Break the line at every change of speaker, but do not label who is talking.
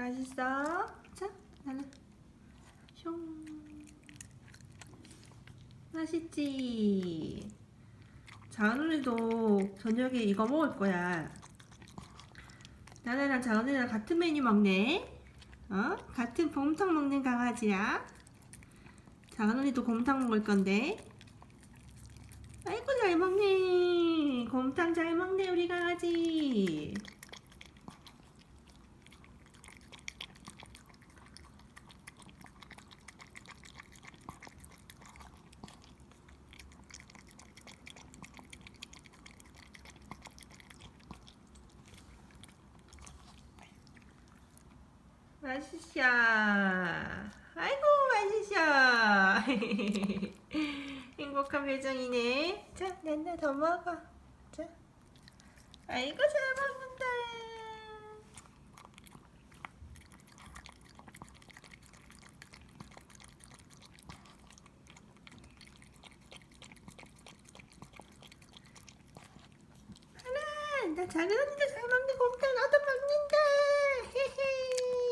맛있어? 자, 나는 숑. 맛있지? 자은이도 저녁에 이거 먹을 거야. 나나랑 자은이랑 같은 메뉴 먹네. 어? 같은 곰탕 먹는 강아지야. 자은이도 곰탕 먹을 건데. 아이고 잘 먹네. 곰탕 잘 먹네 우리 강아지. 맛있어. 아이고 맛있어. 행복한 표정이네. 자, 낸나 더 먹어. 자. 아이고 잘 먹는다. 하나, 나 언니도 잘 먹는 먹는다. 헤헤.